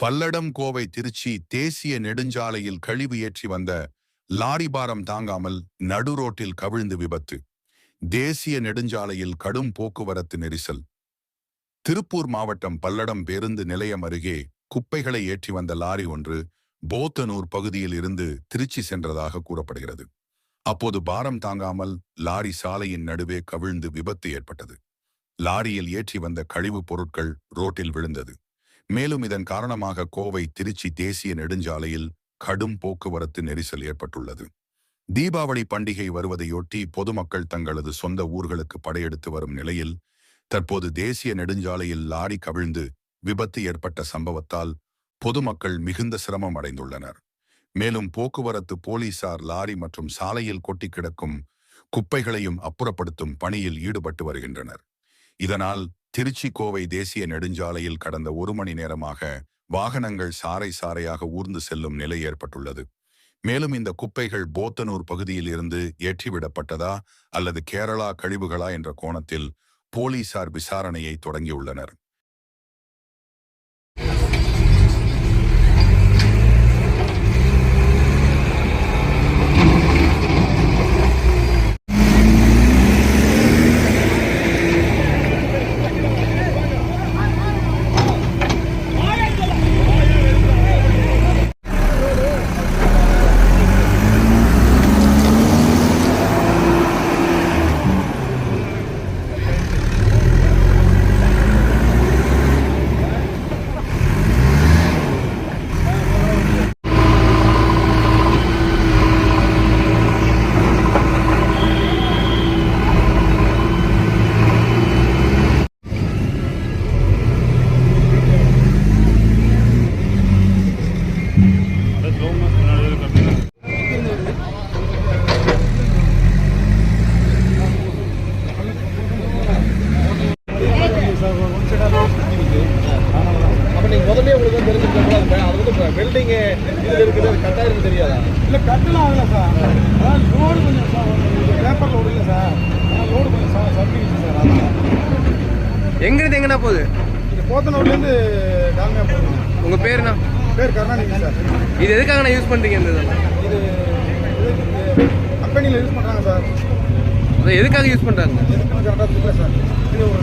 பல்லடம் கோவை திருச்சி தேசிய நெடுஞ்சாலையில் கழிவு ஏற்றி வந்த லாரி பாரம் தாங்காமல் நடு ரோட்டில் கவிழ்ந்து விபத்து. தேசிய நெடுஞ்சாலையில் கடும் போக்குவரத்து நெரிசல். திருப்பூர் மாவட்டம் பல்லடம் பேருந்து நிலையம் அருகே குப்பைகளை ஏற்றி வந்த லாரி ஒன்று போத்தனூர் பகுதியில் இருந்து திருச்சி சென்றதாக கூறப்படுகிறது. அப்போது பாரம் தாங்காமல் லாரி சாலையின் நடுவே கவிழ்ந்து விபத்து ஏற்பட்டது. லாரியில் ஏற்றி வந்த கழிவுப் பொருட்கள் ரோட்டில் விழுந்தது. மேலும் இதன் காரணமாக கோவை திருச்சி தேசிய நெடுஞ்சாலையில் கடும் போக்குவரத்து நெரிசல் ஏற்பட்டுள்ளது. தீபாவளி பண்டிகை வருவதையொட்டி பொதுமக்கள் தங்களது சொந்த ஊர்களுக்கு படையெடுத்து வரும் நிலையில் தற்போது தேசிய நெடுஞ்சாலையில் லாரி கவிழ்ந்து விபத்து ஏற்பட்ட சம்பவத்தால் பொதுமக்கள் மிகுந்த சிரமம் அடைந்துள்ளனர். மேலும் போக்குவரத்து போலீசார் லாரி மற்றும் சாலையில் கொட்டி கிடக்கும் குப்பைகளையும் அப்புறப்படுத்தும் பணியில் ஈடுபட்டு வருகின்றனர். இதனால் திருச்சி கோவை தேசிய நெடுஞ்சாலையில் கடந்த ஒரு மணி நேரமாக வாகனங்கள் சாறை சாறையாக ஊர்ந்து செல்லும் நிலை ஏற்பட்டுள்ளது. மேலும் இந்த குப்பைகள் போத்தனூர் பகுதியில் இருந்து ஏற்றிவிடப்பட்டதா அல்லது கேரளா கழிவுகளா என்ற கோணத்தில் போலீசார் விசாரணையை தொடங்கியுள்ளனர். வெல்டிங் இதுல இருக்குது? இருக்கு தெரியாதா? இல்லை கட்டலாம் ஆகல சார் அதான் லோடு கொஞ்சம் சார் பேப்பர் லோடு இல்லை சார் அதான் லோடு கொஞ்சம் சார் சர்டிஃபிகேட் சார் அதான். எங்கிருந்து எங்கண்ணா போகுது? இது போத்தனூர்லேருந்து டால்மியா போகணும் உங்க பேருண்ணா? பேர் கருணாநிதி சார் இது எதுக்காகண்ணா யூஸ் பண்றீங்க இந்த இது கம்பெனியில் யூஸ் பண்ணுறாங்க சார் அதை எதுக்காக யூஸ் பண்றாங்க? எதுக்குன்னு கரெக்டாக சார் இது ஒரு